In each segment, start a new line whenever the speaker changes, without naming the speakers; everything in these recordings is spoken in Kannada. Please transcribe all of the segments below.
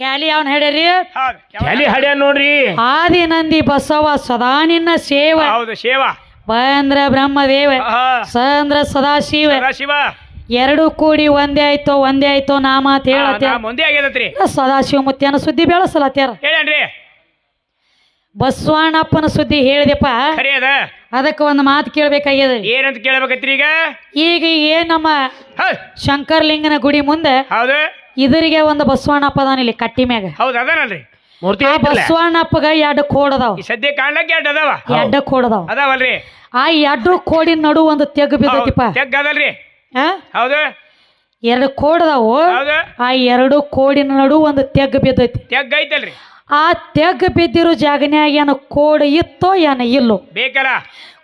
ಕ್ಯಾಲಿ ಅವನ್ ಹೇಳ್ರಿ
ಹೌದು.
ಎಲ್ಲಿ ಹಡ್ಯ ನೋಡ್ರಿ.
ಆದಿ ನಂದಿ ಬಸವ ಸದಾ ನಿನ್ನ ಸೇವ.
ಹೌದು ಸೇವ.
ಬಂದ್ರ ಬ್ರಹ್ಮದೇವ.
ಸ
ಸಂದ್ರ ಸದಾಶಿವ.
ಶಿವ
ಎರಡು ಕೂಡಿ ಒಂದೇ ಆಯ್ತೋ ಒಂದೇ ಆಯ್ತೋ ನಾ ಅಂತ ಹೇಳತ್ತೆ
ಮುಂದೆ ಆಗ್ಯದತ್ರಿ.
ಸದಾಶಿವ ಮುತ್ಯನ ಸುದ್ದಿ ಬೆಳಸಲತ್ಯಾರ
ಹೇಳೇನ್ರಿ?
ಬಸವಣ್ಣಪ್ಪನ ಸುದ್ದಿ ಹೇಳಿದೆಪ್ಪ ಅದಕ್ಕೆ ಒಂದು ಮಾತು ಕೇಳ್ಬೇಕಾಗ್ಯದ
ಏನಂತ ಕೇಳಬೇಕತ್ರಿ ಈಗ?
ಈಗ ಏನ್ ನಮ್ಮ ಶಂಕರ್ಲಿಂಗನ ಗುಡಿ ಮುಂದೆ
ಹೌದು.
ಇದರಿಗೆ ಒಂದು ಬಸವಣ್ಣಪ್ಪ ಅದಾನ ಇಲ್ಲಿ ಕಟ್ಟಿ ಮ್ಯಾಗ.
ಹೌದು ಅದಾನಲ್ರಿ.
ಮೂರ್ತಿ
ಆ
ಐತಲ್ಲ
ಬಸವಣ್ಣಪ್ಪಗ ಎರಡು ಕೋಡದಾವ
ಈ ಸದ್ಯ ಕಾಣ್ಲಕ್ಕೆ ಎರಡು ಅದಾವ?
ಎಡ್ಡ ಕೋಡದಾವ
ಅದಾವಲ್ರಿ.
ಆ ಎರಡು ಕೋಡಿನ ನಡು ಒಂದು ತೆಗ್ ಬಿದ್ದೈತಿಪ್ಪ.
ತೆಗ್ ಅದಲ್ರಿ.
ಆ?
ಹೌದು.
ಎರಡು ಕೋಡದಾವು
ಹೌದು.
ಆ ಎರಡು ಕೋಡಿನ ನಡು ಒಂದು ತೆಗ್ ಬಿದ್ದೈತಿ.
ತೆಗ್ ಐತಲ್ರಿ.
ಆ ತೆಗ್ ಬಿದ್ದಿರೋ ಜಾಗನ್ಯಾಗ ಏನು ಕೋಡ್ ಇತ್ತೋ ಏನು ಇಲ್ಲೋ.
ಬೇಕಲ್ಲ.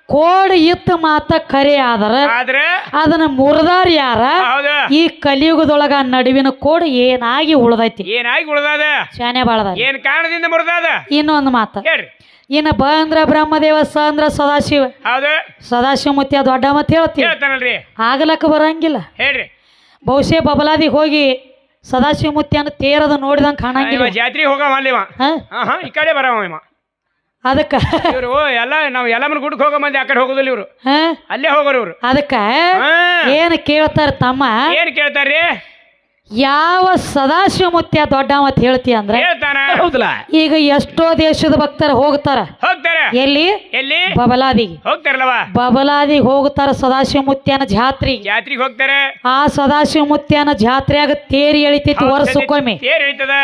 ಕೋಡ್ ಇತ್ತು ಮಾತ ಕರೆ ಆದ್ರೆ
ಆದ್ರ
ಅದನ್ನ ಮುರಿದಾರ ಯಾರ?
ಹೌದು.
ಈ ಕಲಿಯುಗದೊಳಗ ನಡುವಿನ ಕೋಡ್ ಏನಾಗಿ ಉಳ್ದೈತಿ?
ಏನಾಗಿ ಉಳ್ದಾದ?
ಶಾನೆ ಬಾಳದ.
ಏನ್ ಕಾರಣದಿಂದ ಮುರಿದಾದ?
ಇನ್ನೊಂದು ಮಾತು.
ಹೇಳ್ರಿ.
ಇನ್ನು ಬ ಅಂದ್ರ ಬ್ರಹ್ಮದೇವ ಸ ಅಂದ್ರ ಸದಾಶಿವ.
ಹೌದು.
ಸದಾಶಿವ ಮುತ್ಯ ದೊಡ್ಡ ಮತ್ ಹೇಳ್ತೀವಿ
ಆಗಲಕ್ಕ
ಆಗ್ಲಕ್ಕ ಬರಂಗಿಲ್ಲ.
ಹೇಳ್ರಿ.
ಬಹುಶಃ ಬಬಲಾದಿಗೆ ಹೋಗಿ ಸದಾಶಿವ ಮುತ್ಯನ ತೇರದ ನೋಡಿದಂಗೆ ಕಾಣಂಗಿಲ್ಲ.
ಜಾತ್ರೆ ಹೋಗವ ಅಲ್ಲಿವ. ಈ ಕಡೆ ಬರವ ಇವ.
ಅದಕ್ಕ
ಇವರು ಎಲ್ಲ ನಾವು ಎಲ್ಲಮ್ಮನ ಗುಡ್ಕ ಹೋಗೋ ಮಂದಿ ಆ ಕಡೆ ಹೋಗೋದಿಲ್ಲ ಇವ್ರು.
ಹ?
ಅಲ್ಲೇ ಹೋಗೋರು ಇವರು.
ಅದಕ್ಕ ಏನು ಕೇಳ್ತಾರ ತಮ್ಮ?
ಏನ್ ಕೇಳ್ತಾರ್ರಿ?
ಯಾವ ಸದಾಶಿವ ಮುತ್ಯ ದೊಡ್ಡ ಮತ್ ಹೇಳ್ತಿ ಅಂದ್ರೆ?
ಹೇಳ್ತಾನ.
ಹೌದಲ್ಲ?
ಈಗ ಎಷ್ಟೋ ದೇಶದ ಭಕ್ತರು ಹೋಗ್ತಾರ.
ಹೋಗ್ತಾರ.
ಎಲ್ಲಿ?
ಎಲ್ಲಿ?
ಬಬಲಾದಿಗೆ.
ಹೋಗ್ತಾರಲ್ಲ
ಬಬಲಾದಿಗೆ ಹೋಗ್ತಾರ ಸದಾಶಿವ ಮುತ್ಯನ ಜಾತ್ರೆಗೆ
ಜಾತ್ರೆಗೆ ಹೋಗ್ತಾರೆ.
ಆ ಸದಾಶಿವ ಮುತ್ಯನ ಜಾತ್ರೆಯಾಗ ತೇರಿ ಎಳಿತೈತಿ ವರ್ಷಕ್ಕೊಮ್ಮೆ.
ತೇರಿ ಹೇಳ್ತದ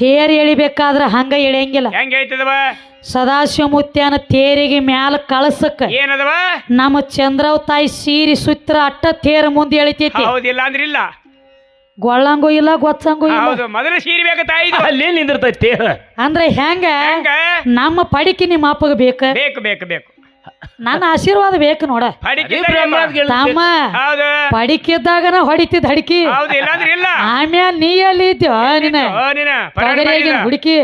ತೇರಿ ಎಳಿಬೇಕಾದ್ರ ಹಂಗ ಎಳಿಯಂಗಿಲ್ಲ.
ಹೆಂಗ್ ಹೇಳ್ತದವ?
ಸದಾಶಿವ ಮುತ್ಯನ ತೇರಿಗೆ ಮ್ಯಾಲ ಕಳಸಕ್ಕ
ಏನದವ?
ನಮ್ಮ ಚಂದ್ರವ್ ತಾಯಿ ಸೀರಿ ಸೂತ್ರ ಅಟ್ಟ ತೇರ ಮುಂದೆ ಎಳಿತೈತಿ.
ಹೌದಿಲ್ಲ ಅಂದ್ರಿಲ್ಲ
ಗೊಳ್ಳಂಗೂ ಇಲ್ಲ ಗೊತ್ತಂಗೂ ಇಲ್ಲ.
ಹೌದು ಮೊದಲು ಸೀರಿ ಬೇಕ ತಾಯಿ
ಅಲ್ಲಿ ನಿಂದಿರ್ತೈತಿ
ಅಂದ್ರೆ ಹೆಂಗ
ಹೆಂಗ?
ನಮ್ಮ ಪಡಿಕೆ ನಿಮ್ಮ ಅಪ್ಪಗ ಬೇಕ?
ಬೇಕು ಬೇಕು ಬೇಕು.
ನನ್ನ ಆಶೀರ್ವಾದ ಬೇಕು ನೋಡ. ತಮ್ಮ
ಹೌದು.
ಪಡಿಕಿದ್ದಾಗನ ಹೊಡಿತಿದ್ ಹಡಿಕಿ.
ಹೌದು ಇಲ್ಲ ಇಲ್ಲ.
ಆಮ್ಯಾಲ ನೀ ಎಲ್ಲಿ ಇದ್ದೀವ ನಿನ್ನ. ಹುಡುಕಿ.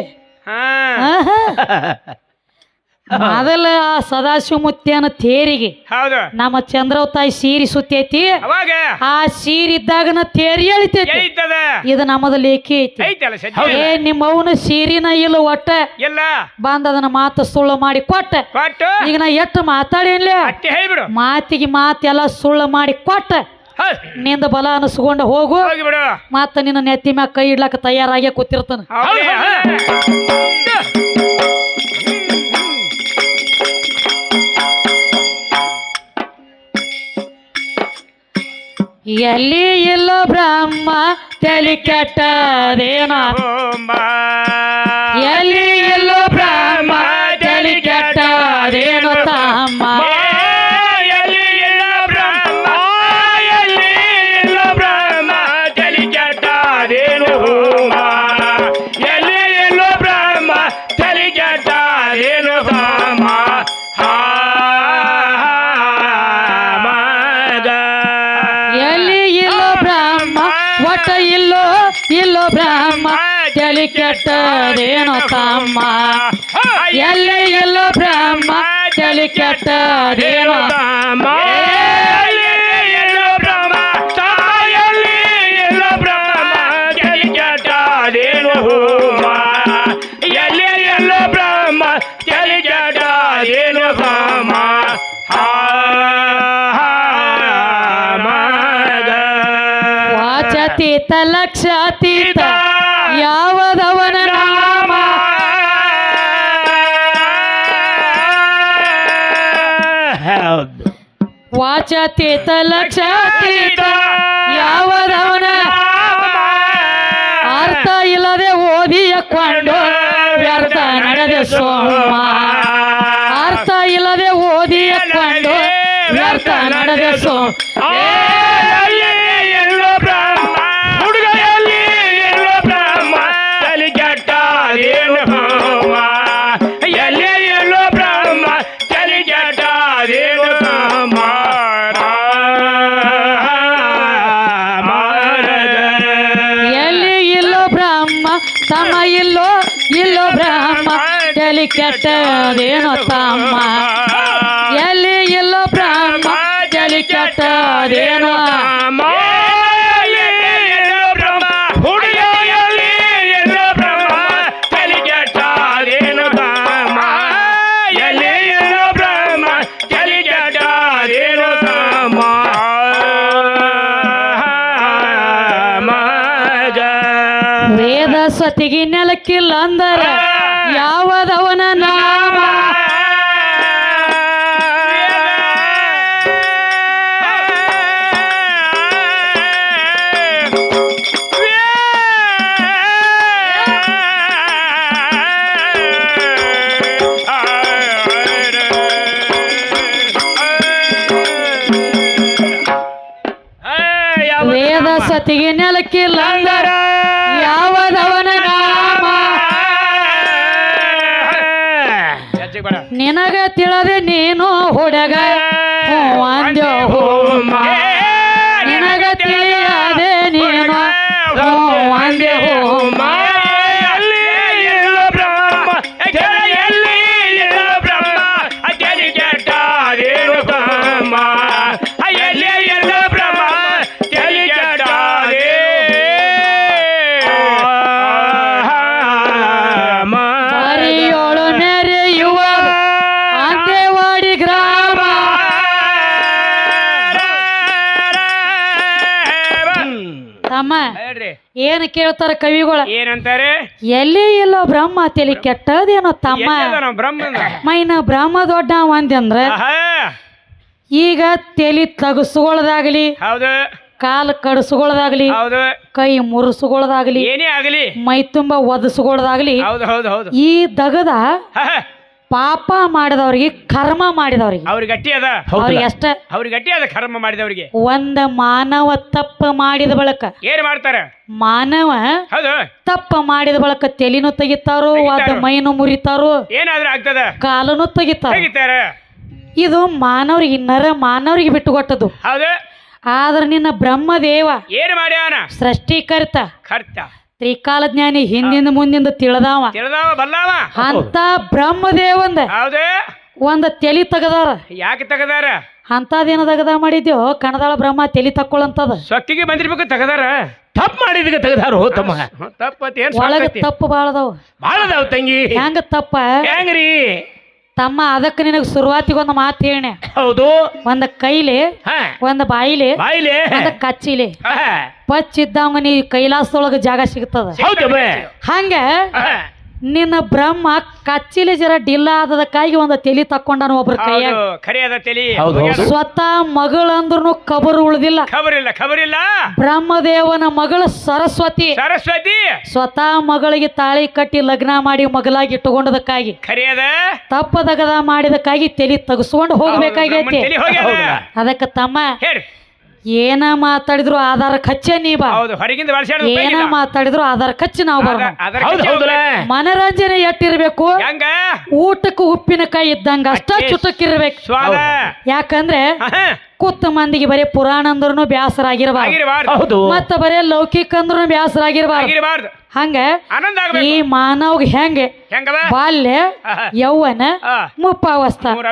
ಮೊದಲ ಆ ಸದಾಶಿವ ಮುತ್ಯನ ತೇರಿಗೆ
ಹೌದು.
ನಮ್ಮ ಚಂದ್ರವ್ ತಾಯಿ ಸೀರಿ ಸುತ್ತೈತಿ.
ಅವಾಗ?
ಆ ಸೀರಿ ಇದ್ದಾಗನ ತೇರಿ ಎಳಿತೈತಿ.
ಐತದ
ಇದು ನಮ್ಮದ ಲೇಖಿ ಐತಿ.
ಐತಲ್ಲ
ಏ ನಿಮ್ಮ ಅವನ ಸೀರಿನ ಇಲ್ಲ ಒಟ್ಟ
ಎಲ್ಲ
ಬಂದ ಅದನ್ನ ಮಾತು ಸುಳ್ಳು ಮಾಡಿ ಕೊಟ್ಟ.
ಕೊಟ್ಟು?
ಈಗ ನಾ ಎಷ್ಟು ಮಾತಾಡೇನ್ಲೇ?
ಅಟ್ಟೆ ಹೇಳ್ಬಿಡು.
ಮಾತಿಗೆ ಮಾತೆಲ್ಲ ಸುಳ್ಳು ಮಾಡಿ ಕೊಟ್ಟ.
ಹೌದ್.
ನಿಂದ ಬಲ ಅನಿಸ್ಕೊಂಡು ಹೋಗು.
ಹೋಗಿ ಬಿಡು
ಮತ್ತ ನಿನ್ನ ನೆತ್ತಿ ಮ್ಯಾಗ ಕೈ ಇಡ್ಲಕ್ಕ ತಯಾರಾಗಿ ಕೂತಿರ್ತಾನ.
ಹೌದು,
ಎಲ್ಲಿ ಇಲ್ಲ ಬ್ರಹ್ಮ ತಲೆ ಕೆಟ್ಟದೇನ? ಬ್ರಹ್ಮ ತಲೆ ಕೆಟ್ಟದೇನೋ ತಮ್ಮ.
ಎಲ್ಲಿ ಎಲ್ಲೋ ಬ್ರಹ್ಮ ತಲೆ ಕೆಟ್ಟದೇನೋ
ಲಕ್ಷಾತೀತ ಯಾವದವನ ನಾಮ.
ಹೌದು.
ವಾಚತೀತ ಲಕ್ಷಾತೀತ ಯಾವದವನ ಅರ್ಥ ಇಲ್ಲದೆ ಓದಿಯಕೊಂಡು ವ್ಯರ್ಥ ನಡೆದ ಸೋಮ. ಅರ್ಥ ಇಲ್ಲದೆ ಓದಿಯಕೊಂಡು ವ್ಯರ್ಥ ನಡೆದ ಸೋಮ. ತಮ್ಮ ಇಲ್ಲೋ ಇಲ್ಲೋ ಬ್ರಹ್ಮ ತಲೆ ಕೆಟ್ಟದೇನೋ ತಮ್ಮ. ಎಲ್ಲಿ ಇಲ್ಲೋ ಬ್ರಹ್ಮ ತಲೆ ಕೆಟ್ಟದೇನೋ
ಹುಡುಗ
ವೇದ ಸ್ವತಿಗೆ ನೆಲಕ್ಕಿಲ್ಲ ಅಂದರ ಯಾವದವನ ನಾಮ? ವೇದ ಸತಿಗೆ ನೆಲಕ್ಕಿಲ್ಲ ಅಂದರ ನಿನಗ ತಿಳದೆ ನೀನು ಹುಡುಗ ಹೋಮ ನಿನಗ ತಿಳಿಯದೆ ನೀನು ಹ್ಞೂ ಅಂದ್ಯೋ ಏನ್ ಕೇಳ್ತಾರ ಕವಿಗಳ?
ಏನಂತಾರೆ?
ಎಲ್ಲಿ ಇಲ್ಲೋ ಬ್ರಹ್ಮ ತಿಳಿ ಕೆಟ್ಟದೇನೋ ತಮ್ಮ.
ಬ್ರಹ್ಮ?
ಮೈನ ಬ್ರಹ್ಮ ದೊಡ್ಡ ಅಂದ್ರ
ಆಹಾ,
ಈಗ ತೆಲಿ ತಗಸ್ಗೊಳ್ದಾಗ್ಲಿ
ಹೌದು.
ಕಾಲು ಕಡಸ್ಗೊಳ್ದಾಗ್ಲಿ
ಹೌದು.
ಕೈ ಮುರುಸುಗಳದಾಗ್ಲಿ
ಏನೇ ಆಗಲಿ.
ಮೈ ತುಂಬಾ ಒದಸ್ಗೊಳ್ದಾಗ್ಲಿ ಈ ದಗದ ಪಾಪ ಮಾಡಿದವ್ರಿಗೆ ಕರ್ಮ ಮಾಡಿದವರಿಗೆ.
ಅವ್ರಿಗೆ ಗಟ್ಟಿ ಅದ?
ಅವ್ರಿಗೆ ಅಷ್ಟ.
ಅವ್ರಿಗೆ ಗಟ್ಟಿ ಅದ ಕರ್ಮ ಮಾಡಿದವರಿಗೆ?
ಒಂದ ಮಾನವ ತಪ್ಪ ಮಾಡಿದ ಬಳಕ.
ಏನ್ ಮಾಡ್ತಾರ?
ಮಾನವ
ಹೌದು.
ತಪ್ಪ ಮಾಡಿದ ಬಳಕ ತೆಲಿನು ತೆಗಿತಾರೋ ಅದ ಮೈನು ಮುರಿತಾರೋ
ಏನಾದ್ರೂ ಆಗ್ತದ?
ಕಾಲನು ತೆಗಿತಾರ.
ತೆಗಿತಾರ?
ಇದು ಮಾನವರಿಗೆ ನರ ಮಾನವರಿಗೆ ಬಿಟ್ಟು ಕೊಟ್ಟದು
ಹೌದು.
ಆದ್ರೆ ನಿನ್ನ ಬ್ರಹ್ಮದೇವ
ಏನ್ ಮಾಡ್ಯಾನ?
ಸೃಷ್ಟಿಕರ್ತ.
ಖರ್ಚ
ತ್ರಿಕಾಲ ಜ್ಞಾನಿ ಹಿಂದಿನ ಮುಂದಿಂದ ತಿಳಿದಾವ.
ತಿಳಿದಾವ ಬಲ್ಲಾವ
ಅಂತ ಬ್ರಹ್ಮದೇವಂದ
ಹೌದೇ.
ಒಂದ ತೆಲಿ ತೆಗದಾರ.
ಯಾಕೆ ತಗದಾರ?
ಅಂತದೇನ ತಗದ ಮಾಡಿದ್ಯೋ? ಕಣದಾಳ ಬ್ರಹ್ಮ ತೆಲಿ ತಕ್ಕೊಳ್ಳಂತದ
ಸೊಕ್ಕಿಗೆ ಬಂದಿರ್ಬೇಕು ತಗದಾರ.
ತಪ್ಪು ಮಾಡಿದಕ್ಕೆ ಹೋ ತಮ್ಮ.
ತಪ್ಪ
ಒಳಗ? ತಪ್ಪು ಬಾಳದವ.
ಬಾಳದಾವ ತಂಗಿ.
ಹೆಂಗ ತಪ್ಪ?
ಹೆಂಗ್ರಿ?
ತಮ್ಮ ಅದಕ್ಕೆ ನಿನಗೆ ಶುರುವಾತಿಗೊಂದು ಮಾತು ಹೇಳಿ
ಹೌದು.
ಒಂದ ಕೈಲಿ
ಹಾ.
ಬಾಯಿಲಿ ಬಾಯಿಲಿ
ಬಾಯಿಲೆ.
ಒಂದ ಕಚ್ಚಿಲಿ. ಪಚ್ಚಿದ್ದಂಗ ನೀ ಕೈಲಾಸದೊಳಗ ಜಾಗ ಸಿಗ್ತದ.
ಹೌದು ಬೇ.
ಹಂಗ
ಹಾ.
ನಿನ್ನ ಬ್ರಹ್ಮ ಕಚ್ಚಿಲಿ ಜರ ಡಿಲ್ಲ ಆದದಕ್ಕಾಗಿ ಒಂದು ತೆಲಿ ತಕ್ಕೊಂಡನು ಒಬ್ರ ಕೈಯಾಗ.
ಹೌದು ಖರೆ ತಲಿ.
ಹೌದು, ಹೌದು.
ಸ್ವತಃ ಮಗಳಂದ್ರೂ ಕಬರು ಉಳ್ದಿಲ್ಲ.
ಖಬರಿಲ್ಲ ಖಬರಿಲ್ಲ
ಬ್ರಹ್ಮದೇವನ ಮಗಳು ಸರಸ್ವತಿ.
ಸರಸ್ವತಿ.
ಸ್ವತಃ ಮಗಳಿಗೆ ತಾಳಿ ಕಟ್ಟಿ ಲಗ್ನ ಮಾಡಿ ಮಗಳಾಗಿ ಇಟ್ಟುಕೊಂಡದಕ್ಕಾಗಿ ತಪ್ಪದಗದ ಮಾಡಿದಕ್ಕಾಗಿ ತೆಲಿ ತಗಸ್ಕೊಂಡು ಹೋಗ್ಬೇಕಾಗೈತಿ.
ಬ್ರಹ್ಮನ್ ತಲಿ ಹೋಗ್ಯದ.
ಅದಕ್ಕೆ ತಮ್ಮ ಏನ ಮಾತಾಡಿದ್ರು ಆಧಾರ ಕಚ್ಚೆ ನೀ ಬಾ.
ಹೌದು ಹೊರಗಿಂದ
ಏನ ಮಾತಾಡಿದ್ರು ಆಧಾರ ಕಚ್ಚಿ ನಾವು ಮನರಂಜನೆ ಎಟ್ಟಿರ್ಬೇಕು
ಹೆಂಗ?
ಊಟಕ್ಕೆ ಉಪ್ಪಿನಕಾಯಿ ಇದ್ದಂಗ ಅಷ್ಟ
ಸ್ವಾದ.
ಯಾಕಂದ್ರೆ
ಕುತ್ತ
ಕೂತ ಮಂದಿಗೆ ಬರೀ ಪುರಾಣ ಅಂದ್ರೂ ಬ್ಯಾಸರ ಆಗಿರಬಾರ್ದು.
ಹೌದು.
ಮತ್ತ ಬರೀ ಲೌಕಿಕ ಅಂದ್ರೂ ಬ್ಯಾಸರ ಆಗಿರಬಾರ್ದು
ಆಗಿರಬಾರ್ದು.
ಹಂಗ
ಆನಂದ
ಈ
ಆಗ್ಬೇಕು
ಮಾನವ್ಗೆ ಹೆಂಗೆ?
ಹೆಂಗದ?
ಬಾಲ್ಯ. ಯೌವನ ಮುಪ್ಪಾವಸ್ಥ.
ಮೂರ್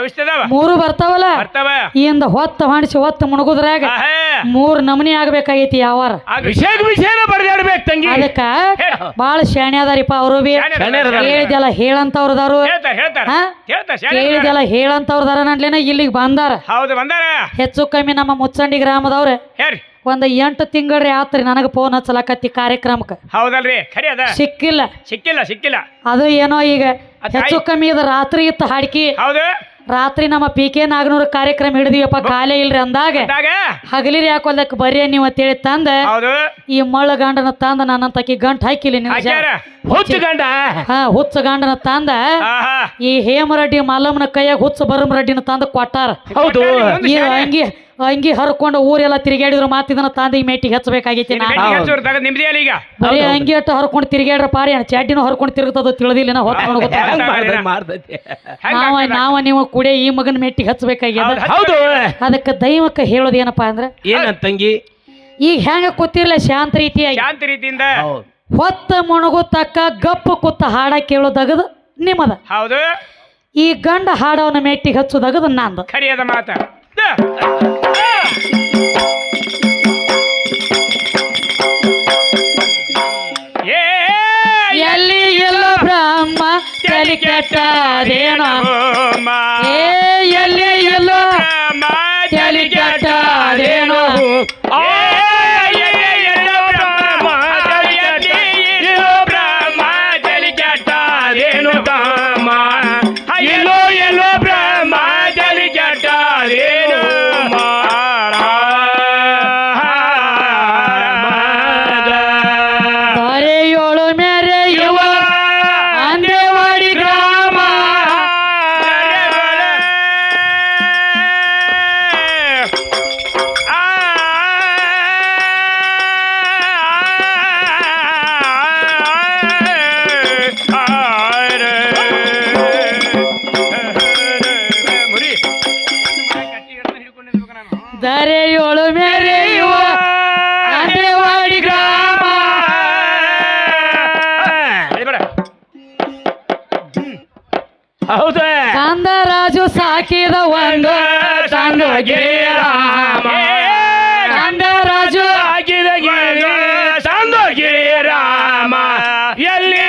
ಮೂರು ಬರ್ತಾವಲ್ಲ?
ಬರ್ತಾವ.
ಇಂದ ಹೊತ್ತ ಹೊಣಿಸಿ ಹೊತ್ತ ಮುಣಗುದ್ರಾಗ
ಮೂರು
ಮೂರ್ ನಮನಿ ಆಗ್ಬೇಕಾಗೈತಿ ಯಾವಾರ
ಆ
ವಿಷಯ ವಿಷಯನ ಬಡ್ದಾಡ್ಬೇಕು ತಂಗಿ.
ಅದಕ್ಕ
ಹೇಳ.
ಬಾಳ ಶಾಣೆ ಅದಾರಿಪ್ಪ ಅವರು ಬಿ.
ಶಾಣೆ ಅದಾರ.
ಶಾಣೆ ಅದಾರ.
ಹೇಳಿದೆಲ್ಲ ಹೇಳಂತವ್ರದಾರು
ಹೇಳ್ತಾರ ಹೇಳ್ತಾರ.
ಹಾ?
ಹೇಳ್ತಾರ ಶಾಣೆ ಅದಾರ.
ಹೇಳಿದೆಲ್ಲ ಹೇಳಂತವ್ರದಾರ ನಡ್ಲೇನ ಇಲ್ಲಿಗೆ ಬಂದಾರ.
ಹೌದು ಬಂದಾರ.
ಹೆಚ್ಚು ಕಮ್ಮಿ ನಮ್ಮ ಮುಚ್ಚಂಡಿ ಗ್ರಾಮದವ್ರೆ.
ಹೇಳ್ರಿ.
ಒಂದ್ ಎಂಟು ತಿಂಗಳ್ರಿ ಆತ್ರಿ ನನಗ ಫೋನ್ ಹಚ್ಚಲಕತ್ತಿ ಕಾರ್ಯಕ್ರಮಕ್ಕೆ.
ಹೌದಲ್ರಿ ಖರೆ ಅದ.
ಸಿಕ್ಕಿಲ್ಲ.
ಸಿಕ್ಕಿಲ್ಲ ಸಿಕ್ಕಿಲ್ಲ.
ಅದು ಏನೋ ಈಗ ಹೆಚ್ಚು ಕಮ್ಮಿ ಇದು ರಾತ್ರಿ ಇತ್ತು ಹಾಡ್ಕಿ.
ಹೌದು.
ರಾತ್ರಿ ನಮ್ಮ ಪಿ ಕೆ ನಾಗನೂರ್ ಕಾರ್ಯಕ್ರಮ ಹಿಡಿದಿವಪ್ಪ ಕಾಲೇ ಇಲ್ರಿ ಅಂದಾಗ. ಹಗಲಿರಿ ಯಾಕೊಲ್ದಕ್ ಬರ್ರಿ ನೀವು ಅಂತೇಳಿ ತಂದ.
ಹೌದು.
ಈ ಮಳ್ಳ ಗಂಡನ ತಂದ ನನ್ನಂತಕಿ ಗಂಟ್
ಹಾಕಿಲಿ
ಹುಚ್ಚ ಗಂಡ?
ಹಾ ಹುಚ್ಚ ಗಂಡನ ತಂದ.
ಆಹಾ
ಈ ಹೇಮರೆಡ್ಡಿ ಮಲ್ಲಮ್ಮನ ಕೈಯಾಗ ಹುಚ್ಚ ಬರಮರೆಡ್ಡಿನ ತಂದ ಕೊಟ್ಟಾರ.
ಹೌದು.
ಈ ಅಂಗಿ ಅಂಗಿ ಹರ್ಕೊಂಡು ಊರೆಲ್ಲ ತಿರುಗಾಡಿದ್ರು ಮಾತಿದನ ತಂದೆ ಈ ಮೇಟಿಗೆ ಹಚ್ಚಬೇಕಾಗೈತಿ ನಾ.
ನಿಮ್ದೇ ಅಲ್ಲ ಈಗ.
ಬರೀ ಅಂಗಿ ಅಟ್ಟು ಹರ್ಕೊಂಡು ತಿರುಗಾಡ್ರ ಪಾರಿ ಅಣ್ಣ ಚಡ್ಡಿನೂ ಹರ್ಕೊಂಡು ತಿರುಗುತ್ತದ ತಿಳಿದಿಲ್ಲ ಹೊತ್ಕೊಂಡು
ಮಾಡ್ದ-
ನಾವ ನಾವ ನೀವು ಕುಡಿಯ ಈ ಮಗನ ಮೆಟ್ಟಿಗೆ ಹಚ್ಚಬೇಕಾಗ್ಯದ
ಹೌದು.
ಅದಕ್ಕೆ ದೈವಕ್ಕೆ ಹೇಳೋದು ಏನಪ್ಪಾ ಅಂದ್ರೆ
ಏನಂತ ತಂಗಿ?
ಈಗ ಹೆಂಗ ಕೂತಿರ್ಲ ಶಾಂತ ರೀತಿಯಾಗಿ.
ಶಾಂತ ರೀತಿಯಿಂದ.
ಹೌದು.
ಹೊತ್ತ ಮುಣಗು ತಕ್ಕ ಗಪ್ಪ ಕೂತ ಹಾಡ ಕೇಳೋದು ನಿಮ್ಮದ.
ಹೌದು.
ಈ ಗಂಡ ಹಾಡವನ ಮೆಟ್ಟಿಗೆ ಹಚ್ಚೋದಗದು ನಂದು.
ಮಾತಾ.
ಮಾತ ತಲೆ ಕೆಟ್ಟದೇನೋ? ಏ ಎಲ್ಲಿ ಎಲ್ಲೋ ತಲೆ ಕೆಟ್ಟದೇನೋ? ದರೆಯೋಳು ಮೆರೆಯುವ ಅಂದೇವಾಡಿ ಗ್ರಾಮ.
ಹೌದ.
ಕಂದರಾಜು ಸಾಕಿದ ಒಂದು
ಚಂದಗೆ ರಾಮ. ಕಂದರಾಜು ಹಾಕಿದ ಚಂದಗೆ ರಾಮ. ಎಲ್ಲಿ